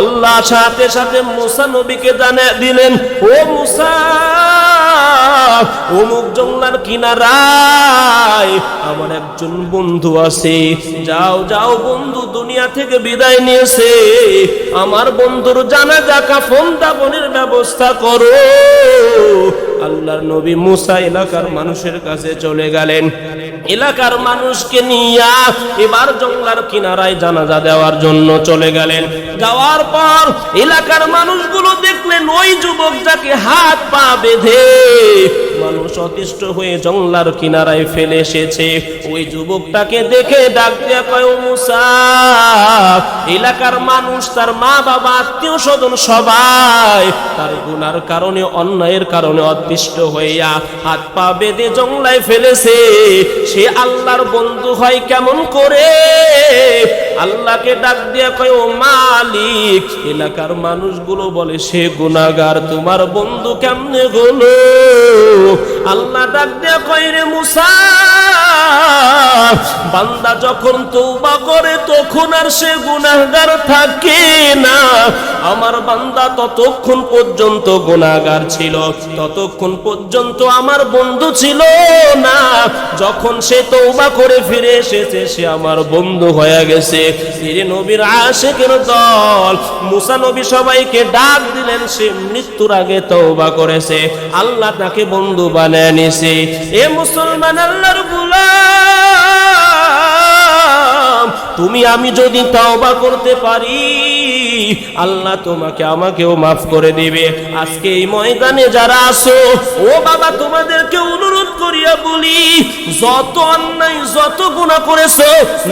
আল্লাহ সাথে সাথে মুসা নবীকে জানে দিলেন, ও মুসা, অমুক জঙ্গলার কিনারায় আমার একজন বন্ধু আছে। যাও যাও বন্ধু, দুনিয়া থেকে বিদায় নিয়েছে। আমার বন্ধুর জানাজা কাফন দাপনের ব্যবস্থা করো। আল্লাহর নবী মুসা এলাকার মানুষের কাছে চলে গেলেন। এলাকার মানুষকে নিয়া এবার জঙ্গলার কিনারায় জানাজা দেওয়ার জন্য চলে গেলেন। যাওয়ার পর এলাকার মানুষগুলো দেখলেন, ওই যুবক যাকে হাত পা বেঁধে মানুষ অতিষ্ঠ হয়ে জঙ্গলার কিনারায় ফেলে এসেছে। ওই যুবকটাকে দেখে ডাক দেয়া কয় মুসা, এলাকার মানুষ তার মা বাবা আত্মীয় স্বজন সবাই তার গুনার কারণে, অন্যায়ের কারণে অতিষ্ঠ হইয়া হাত পা বেঁধে জঙ্গলায় ফেলেছে। সে আল্লাহর বন্ধু হয় কেমন করে? আল্লাহকে ডাক দিয়া কয়, ও মালিক, এলাকার মানুষগুলো বলে, সে গুনাগার তোমার বন্ধু কেমনে হলো? আল্লাহ ডাক দিয়া কয়, রে মুসা, বান্দা যখন তৌবা করে, তখন আর সে গুনাহগার থাকে না। আমার বান্দা ততক্ষণ পর্যন্ত গুনাহগার ছিল, ততক্ষণ পর্যন্ত আমার বন্ধু ছিল না। যখন সে তৌবা করে ফিরে এসেছে, সে আমার বন্ধু হয়ে গেছে। ফিরে নবীর আশেকের দল। মুসা নবী সবাইকে ডাক দিলেন, সে মৃত্যুর আগে তৌবা করেছে। আল্লাহ তাকে বন্ধু বানিয়ে নিছে এ মুসলমান আল্লাহর গুলাম, তুমি আমি যদি তওবা করতে পারি আল্লাহ তোমাকে, আমাকেও মাফ করে দিবে। আজকে এই ময়দানে যারা আসো ও বাবা, তোমাদেরকে অনুরোধ করিয়া বলি, যত অন্যায়, যত গুনাহ করেছ,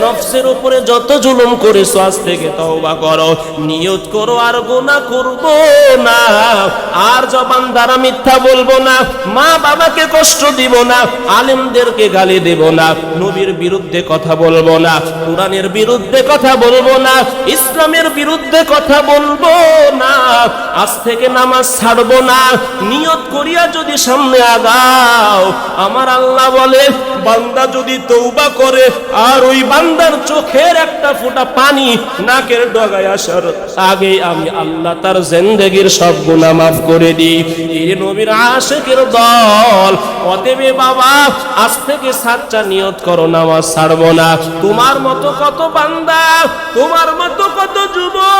নফসের উপরে যত জুলুম করেছ, আজ থেকে তওবা করো। নিয়ত করো, আর গুনাহ করব না। আর জবান দ্বারা মিথ্যা বলব না। মা বাবাকে কষ্ট দিব না, আলেমদেরকে গালি দেব না। নবীর বিরুদ্ধে কথা বলব না, কোরআনের বিরুদ্ধে কথা বলব না, ইসলামের বিরুদ্ধে কথা বলব না, আজ থেকে নামাজ ছাড়বো না। নিয়ত করিয়া যদি সামনে আগাও, আমার আল্লাহ বলে, বান্দা যদি তৌবা করে, আর ওই বান্দার চোখের একটা ফোঁটা পানি নাকের ডগায় আসার আগে আমি আল্লাহ তার জিন্দেগির সব গুনাহ মাফ করে দিই। এই নবীর আশেকের দল, অতএবে বাবা, আজ থেকে সাতটা নিয়ত করো, নামাজ ছাড়বো না। তোমার মতো কত বান্দা, তোমার মতো কত যুবক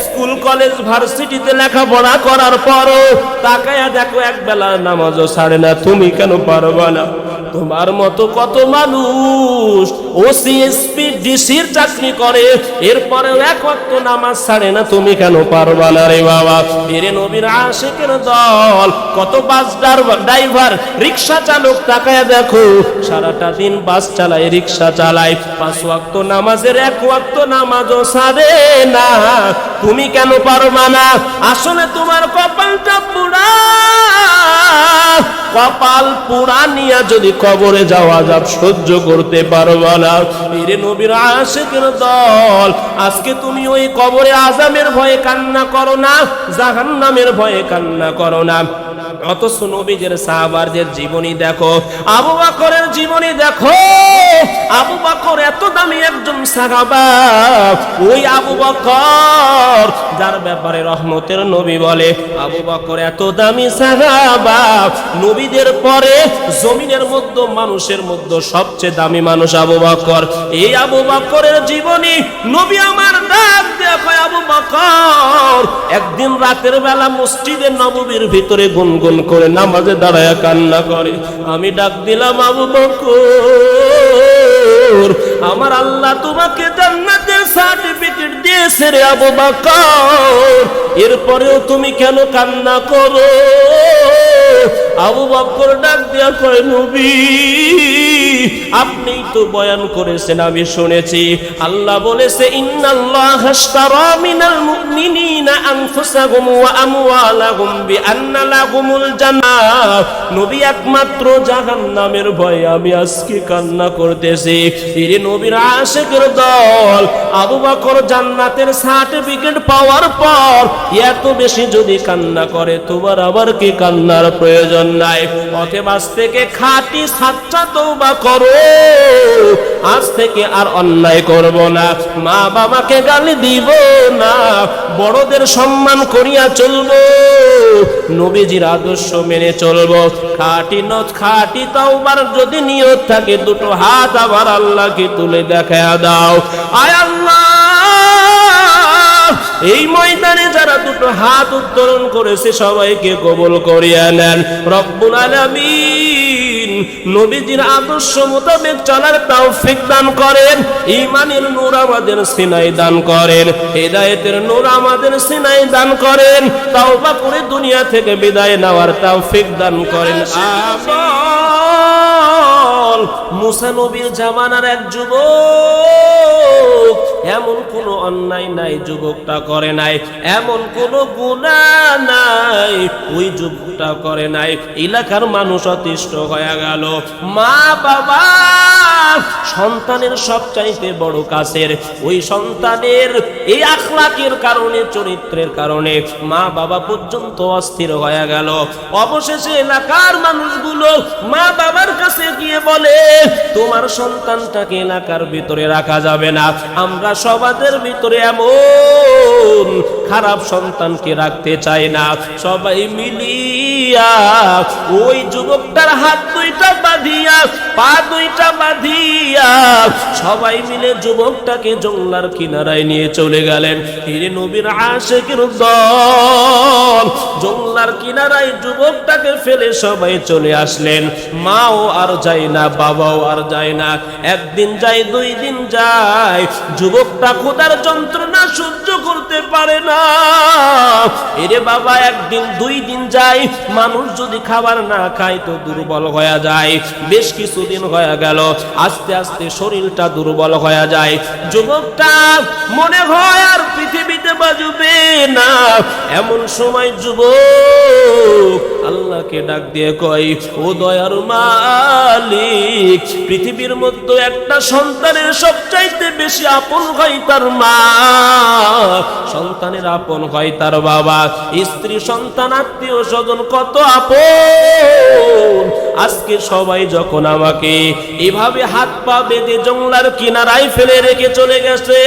স্কুল, কলেজ, ভার্সিটিতে লেখাপড়া করার পরও তাকায়া দেখো এক বেলার নামাজও ছাড়ে না। তুমি কেন পারবা না? তোমার মতো কত মানুষ ওসিএসপি ডিসির চাকরি করে, এরপরেও এক ওয়াক্ত নামাজ ছাড়ে না। তুমি কেন পারবা না রে বাবা? এরে নবীর আশেকের দল, কত বাস ড্রাইভার, রিক্সা চালক, তাকায় দেখো, সারাটা দিন বাস চালায়, রিক্সা চালায়। পাঁচ ওয়াক্ত নামাজের এক ওয়াক্ত নামাজও ছাড়ে না। তুমি কেন পারবা না আসলে তোমার কপালটা পুরা। কপাল পুরা নিয়া যদি কবরে যাওয়া যাব সহ্য করতে পারবা না পীরে নবীর আশেকের দল, আজকে তুমি ওই কবরে আজামের ভয়ে কান্না করো না, জাহান্নামের ভয়ে কান্না করো না। অথচ নবীজের সাহাবারদের জীবনী দেখো, আবু বকরের জীবনী দেখো। আবু বকর এত দামি একজন সাহাবা, ওই আবু বকর যার ব্যাপারে রহমতের নবী বলে, আবু বকর এত দামি সাহাবা, নবীদের পরে জমিনের মধ্যে, মানুষের মধ্যে সবচেয়ে দামি মানুষ আবু বকর। এই আবু বকরের জীবনী, নবী আমার ডাক কয়, আবু বকর, একদিন রাতের বেলা মসজিদে নববীর ভিতরে গুনগুন করে নামাজে দাঁড়ায় কান্না করে। আমি ডাক দিলাম, আবু বকর আমার আল্লাহ তোমাকে জান্নাতের সার্টিফিকেট দিয়েছে রে আবু বকর। এরপরেও তুমি কেন কান্না করো? আবু বকর ডাক দিয়া কয়, নবী আপনি তো বয়ান করেছেন, আমি শুনেছি। আল্লাহ বলেছে, ইন্নাল্লাহ আশতারা মুমিনিনা আনফুসাহুম ওয়া আমওয়ালাহুম বিআন্না লাহুমুল নবী একমাত্র জাহান্নামের ভয়ে আমি আজকে কান্না করতেছি। এরে নবীর আশেকের দল, আবু বকর জান্নাতের সার্টিফিকেট পাওয়ার পর এত বেশি যদি কান্না করে, তোমার আবার কি কান্নার প্রয়োজন নাই? অথবা আজ থেকে খাঁটি সাতটা তৌবা করো। আজ থেকে আর অন্যায় করব না। মা বাবাকে গালি দিব না। বড়দের সম্মান করিয়া চলবো। নবীজির আদর্শ মেনে চলবো। খাটি নচ খাটি তাওবার যদি নিয়ত থাকে, দুটো হাত আবার আল্লাহকে তুলে দেখা দাও। আয় আল্লাহ! এই ময়দানে যারা দুটো হাত উত্তোলন করেছে সবাইকে কবুল করিয়া নেন। রব্বুল আলামিন নবীজির আদর্শ মোতাবেক চলার তৌফিক দান করেন ঈমানের নূর আমাদের সিনাই দান করেন হেদায়েতের নূর আমাদের সিনাই দান করেন তওবা করে দুনিয়া থেকে বিদায় নেওয়ার তৌফিক দান করেন। আমিন। মুসা নবীর জামানার এক যুবক, এমন কোন অন্যায় নাই, যুবকটা করে নাই। এমন কোন গুণা নাই, ওই যুবকটা করে নাই। এলাকার মানুষ অতিষ্ঠ হয়ে গেল। মা বাবা সন্তানের সবচাইতে বড় কাছের। ওই সন্তানের এই আখলাকের কারণে, চরিত্রের কারণে মা বাবা পর্যন্ত অস্থির হয়ে গেল। অবশেষে এলাকার মানুষগুলো মা বাবার কাছে গিয়ে বলে, তোমার সন্তানটাকে এলাকার ভিতরে রাখা যাবে না। আমরা সবাদের ভিতরে এমন খারাপ সন্তানকে রাখতে চাই না। সবাই মিলিয়া ওই যুবকটার হাত দুইটা বাঁধিয়া, পা দুইটা বাঁধিয়া সবাই মিলে যুবকটাকে জংলার কিনারায় নিয়ে চলে গেলেন। হিরে নবীর আশেকের দল। জংলার কিনারায় যুবকটাকে ফেলে সবাই চলে আসলেন। মাও আর যায় না, বাবাও আর যায় না। একদিন যায়, দুই দিন যায়। যুবকটা খোদার যন্ত্রণা সহ্য করতে পারে না। এরে বাবা, একদিন, দুই দিন যায়। মানুষ যদি খাবার না খায় তো দুর্বল হয়ে যায়। বেশ কিছুদিন হয়ে গেল। আস্তে আস্তে শরীরটা দুর্বল হয়ে যায়। যুবকটা মনে হয় আর পৃথিবীতে বাজবে না। এমন সময় যুবক আল্লাহকে ডাক দিয়ে কয়, ও দয়ার মালিক, পৃথিবীর মধ্যে একটা সন্তানের সবচাইতে বেশি আপন হয় তার মা। সন্তানের আপন হয় তার বাবা। স্ত্রী, সন্তান, আত্মীয় স্বজন কত আপন। আজকে সবাই যখন আমাকে এভাবে হাত পা বেঁধে জংলার কিনারায় ফেলে রেখে চলে গেছে।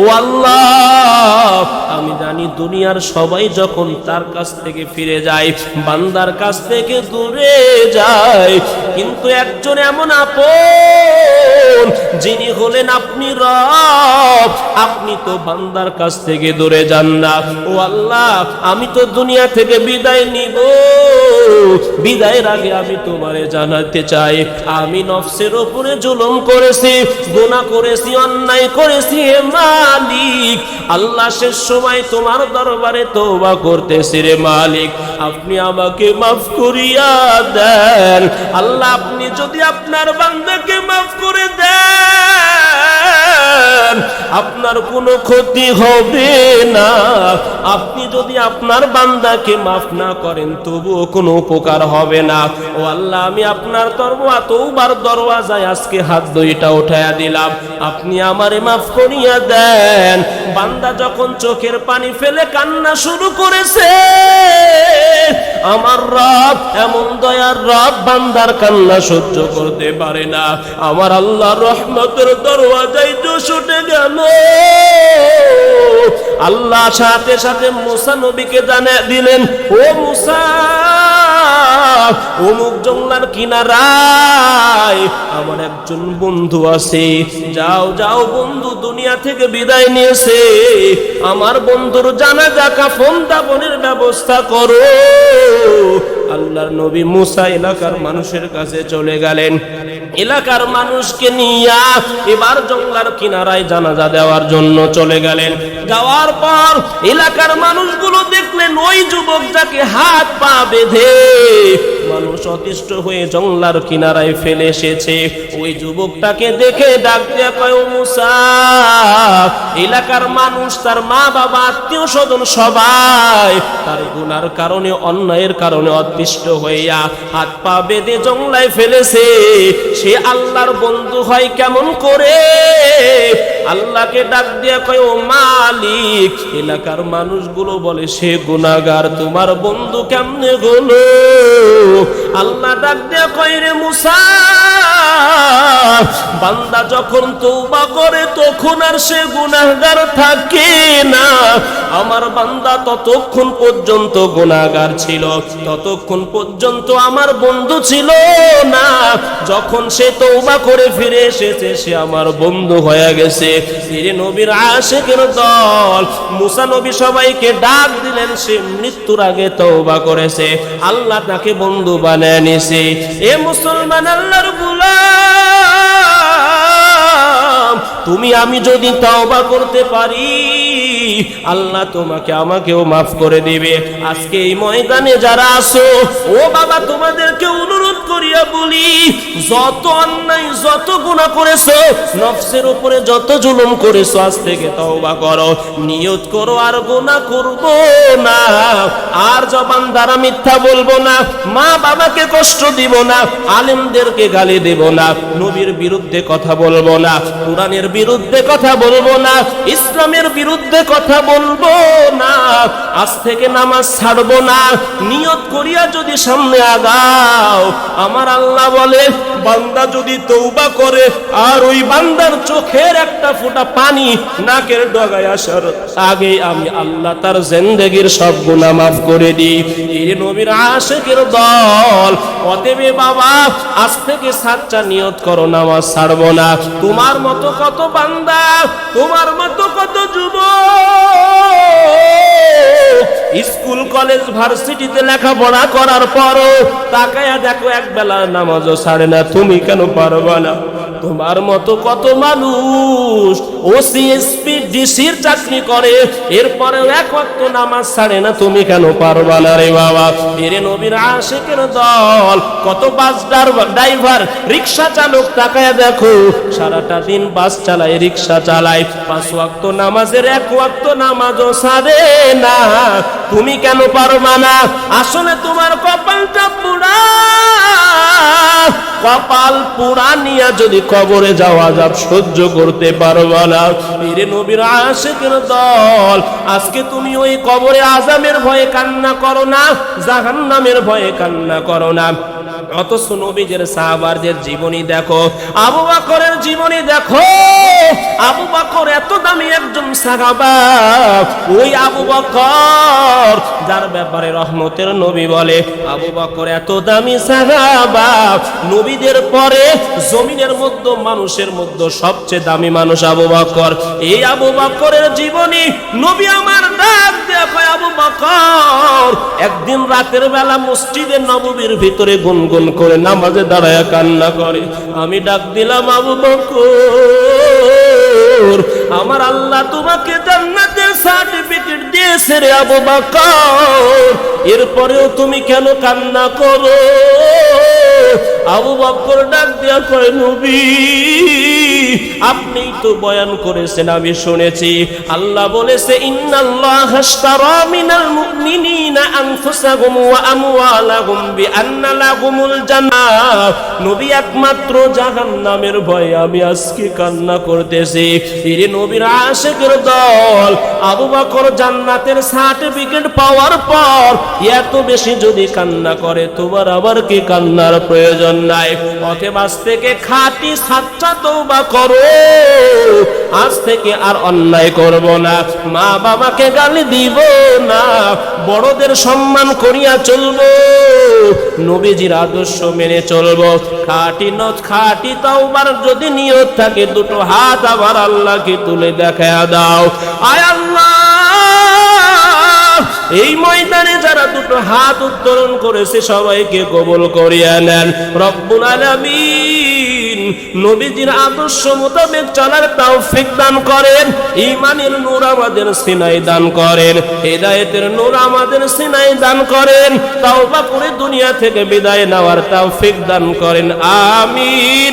ও আল্লাহ, আমি জানি দুনিয়ার সবাই যখন তার কাছ থেকে ফিরে যায়, বান্দার কাছ থেকে দূরে যায়। কিন্তু একজন এমন আপন, যিনি হলেন আপনি রব। আপনি তো বান্দার কাছ থেকে দূরে যান না। ও আল্লাহ, আমি তো দুনিয়া থেকে বিদায় নিব। বিদায়ের আগে আমি তোমারে জানাতে চাই। আমি নফসের ওপরে জুলুম করেছি, গুনাহ করেছি, অন্যায় করেছি হে মালিক। আল্লাহ শেষ সময় তোমার দরবারে তওবা করতেছি রে মালিক। আপনি আমাকে মাফ করিয়া দেন। আল্লাহ, আপনি যদি আপনার বান্দাকে মাফ করে দেন আপনার কোনো ক্ষতি হবে না। আপনি যদি আপনার বান্দাকে মাফ না করেন, তবুও কোনো উপকার হবে না। ও আল্লাহ, আমি আপনার দরওয়া তৌবার দরওয়াজায় আজকে হাত দুইটা উঠাইয়া দিলাম। আপনি আমারে মাফ করিয়া দেন। বান্দা যখন চোখের পানি ফেলে কান্না শুরু করেছে আমার রব এমন দয়ার রব, বান্দার কান্না সহ্য করতে পারে না। আমার আল্লাহ রহমতের দরওয়াজাই তো উঠে গেল। আল্লাহ সাথে সাথে মুসা নবীকে জানে দিলেন, ও মুসা, অমুক জঙ্গলার কিনারায় আমার একজন বন্ধু আছে। যাও যাও বন্ধু, দুনিয়া থেকে বিদায় নিয়েছে। আমার বন্ধুর জানাজা কাফন দাপনের ব্যবস্থা করো। আল্লাহর নবী মুসা এলাকার মানুষের কাছে চলে গেলেন। এলাকার মানুষকে নিয়া এবার জঙ্গলার কিনারায় জানাজা দেওয়ার জন্য চলে গেলেন। যাওয়ার পর এলাকার মানুষগুলো দেখলেন ওই যুবকটাকে হাত পা বেঁধে মানুষ অতিষ্ঠ হয়ে জঙ্গলার কিনারায় ফেলে এসেছে। ওই যুবকটাকে দেখে ডাক দিয়া কয় মুসা, এলাকার মানুষ, তার মা বাবা, আত্মীয় স্বজন সবাই, তার গুনার কারণে, অন্যায়ের কারণে অতিষ্ঠ হইয়া হাত পা বেঁধে জঙ্গলায় ফেলেছে। সে আল্লাহর বন্ধু হয় কেমন করে? আল্লাহকে ডাক দিয়া কয়, ও মালিক, এলাকার মানুষগুলো বলে, সে গুনাগার তোমার বন্ধু কেমনে হলো? আল্লাহ ডাক দিয়া কয়, রে মুসা বান্দা যখন তৌবা করে, তখন আর সে গুনাহগার থাকে না। আমার বান্দা ততক্ষণ পর্যন্ত গুনাহগার ছিল, ততক্ষণ পর্যন্ত আমার বন্ধু ছিল না। যখন সে তৌবা করে ফিরে এসেছে, সে আমার বন্ধু হয়ে গেছে। ফিরে নবীর আশেকের দল, মুসা নবী সবাইকে ডাক দিলেন, সে মৃত্যুর আগে তৌবা করেছে। আল্লাহ তাকে বন্ধু বানায় নিছে এ মুসলমান আল্লাহর গুলাম। তুমি, আমি যদি তাওবা করতে পারি, আল্লাহ তোমাকে আমাকেও মাফ করে দিবে। আজকে এই ময়দানে যারা আসো ও বাবা, তোমাদেরকে অনুরোধ করিয়া বলি, যত অন্যায়, যত গুনাহ করেছ, নফসের উপরে যত জুলুম করেছ, আজ থেকে তওবা করো। নিয়ত করো, আর গুনাহ করব না। আর জবান দ্বারা মিথ্যা বলব না। মা বাবাকে কষ্ট দিব না, আলেমদেরকে গালি দেব না, নবীর বিরুদ্ধে কথা বলব না, কোরআনের বিরুদ্ধে কথা বলব না, ইসলামের বিরুদ্ধে কথা বলব না, আজ থেকে নামাজ ছাড়বো না। নিয়ত করিয়া যদি সামনে আগাও আমার আল্লাহ বলে, বান্দা যদি তৌবা করে, আর ওই বান্দার চোখের একটা ফোঁটা পানি নাকের ডগায় আসার আগে আমি আল্লাহ তার জিন্দেগির সব গুনাহ মাফ করে দিই। এই নবীর আশেকের দল, অতএবে বাবা, আজ থেকে সাতটা নিয়ত করো, নামাজ ছাড়বো না। তোমার মতো কত বান্দা, তোমার মতো কত যুবক স্কুল, কলেজ, ভার্সিটিতে লেখাপড়া করার পরও তাকায়া দেখো এক বেলা নামাজও ছাড়ে না। তুমি কেন পারবা না? তোমার মতো কত মানুষ? ওসিএসপি ডিসির চাকরি করে। এরপরেও এক ওয়াক্ত নামাজ ছাড়ে না, তুমি কেন পারবা না রে বাবা? এরে নবীর আশেকের দল, কত বাস ড্রাইভার, রিক্সা চালক, তাকায়া দেখো, সারাটা দিন বাস চালায়, রিক্সা চালায়। পাঁচ ওয়াক্ত নামাজের এক ওয়াক্ত নামাজও ছাড়ে না। তুমি কেন পারবা না? আসলে তোমার কপালটা পুরা কপাল পুরা নিয়ে যদি কবরে যাওয়া যাব সহ্য করতে পারবা না। এরে নবীর আশেকের দল, আজকে তুমি ওই কবরে আজামের ভয়ে কান্না করো না, জাহান্নামের ভয়ে কান্না করো না। অথচ নবীজের সাহাবারদের জীবনী দেখো, আবু বকরের জীবনী দেখো। আবু বকর এত দামি একজন সাহাবা। ওই আবু বকর, যার ব্যাপারে রহমতের নবী বলে, আবু বকর এত দামি সাহাবা। নবীদের পরে জমিনের মধ্যে, মানুষের মধ্যে সবচেয়ে দামি মানুষ আবু বকর। এই আবু বকরের জীবনী নবী আমার ডাক কয় আবু বকর, একদিন রাতের বেলা মসজিদের নববীর ভিতরে গুনগুন করে নামাজে দাঁড়ায় কান্না করে। আমি ডাক দিলাম, আবু বকর, আমার আল্লাহ তোমাকে জান্নাতের সার্টিফিকেট দিয়েছে রে আবু বকর। এরপরেও তুমি কেন কান্না করো? আবু বকর ডাক দিয়া কয়, নবী আপনি তো বয়ান করেছেন, আমি শুনেছি। আল্লাহ বলেছে, ইন্নাল্লাহ হাশতারা মিনাল মুমিনিনা আনফুসাহুম ওয়া আমওয়ালাহুম বিআন্না লাহুমুল জান্নাহ। নবী একমাত্র জাহান্নামের ভয়ে আমি আজকে কান্না করতেছি। নবীর আশেকের দল, আবু বকর জান্নাতের সার্টিফিকেট পাওয়ার পর এত বেশি যদি কান্না করে, তোমার আবার কি কান্নার প্রয়োজন নাই? আজ থেকে খাঁটি সাচ্চা করো। আজ থেকে আর অন্যায় করব না। মা বাবাকে গালি দিব না। বড়দের সম্মান করিয়া চলবো। নবীজির আদর্শ মেনে চলবো। খাঁটি নচ খাঁটি তাওবার যদি নিয়ত থাকে, দুটো হাত আবার আল্লাহকে তুলে দেখা দাও। আয় আল্লাহ! এই ময়দানে যারা দুটো হাত উত্তোলন করেছে, সবাইকে কবল করিয়া নেন। রব্বুল আলামিন নবীজির আদর্শ মোতাবেক চলার তৌফিক দান করেন ইমানের নূর আমাদের সিনাই দান করেন, হেদায়েতের নূর আমাদের সিনাই দান করেন, তাওবা করে দুনিয়া থেকে বিদায় নেওয়ার তৌফিক দান করেন, আমিন।